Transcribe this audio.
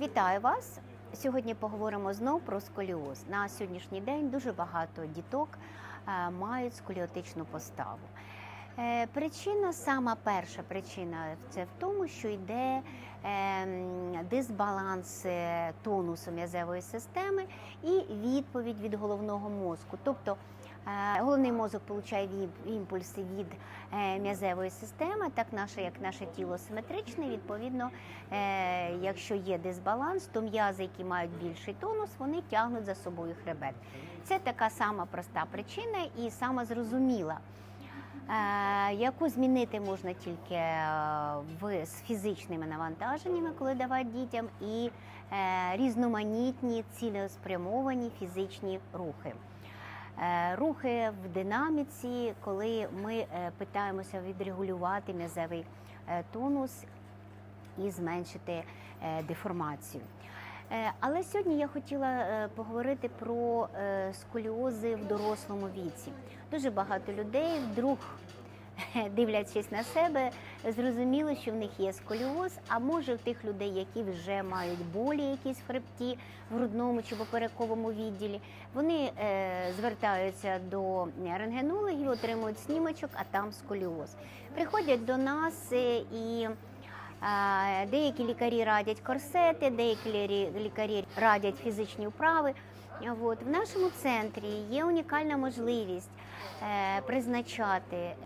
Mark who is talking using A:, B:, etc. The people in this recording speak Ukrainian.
A: Вітаю вас! Сьогодні поговоримо знову про сколіоз. На сьогоднішній день дуже багато діток е, мають сколіотичну поставу. Е, Причина, сама перша причина це в тому, що йде ем, дисбаланс е, тонусу м'язевої системи і відповідь від головного мозку. Тобто е, головний мозок получає імпульси від е, м'язевої системи, так наше, як наше тіло симетричне, відповідно, е, якщо є дисбаланс, то м'язи, які мають більший тонус, вони тягнуть за собою хребет. Це така сама проста причина і сама зрозуміла. Е, яку змінити можна тільки е, в, з фізичними навантаженнями, коли давати дітям, і е, різноманітні цілеспрямовані фізичні рухи. Е, Рухи в динаміці, коли ми е, питаємося відрегулювати м'язевий е, тонус і зменшити деформацію. Але сьогодні я хотіла поговорити про сколіози в дорослому віці. Дуже багато людей вдруг, дивлячись на себе, зрозуміли, що в них є сколіоз, а може в тих людей, які вже мають болі якісь в хребті, в грудному чи поперековому відділі, вони е, звертаються до рентгенологів, отримують снімочок, а там сколіоз. Приходять до нас е, і Деякі лікарі радять корсети, деякі лікарі радять фізичні вправи. От. В нашому центрі є унікальна можливість е, призначати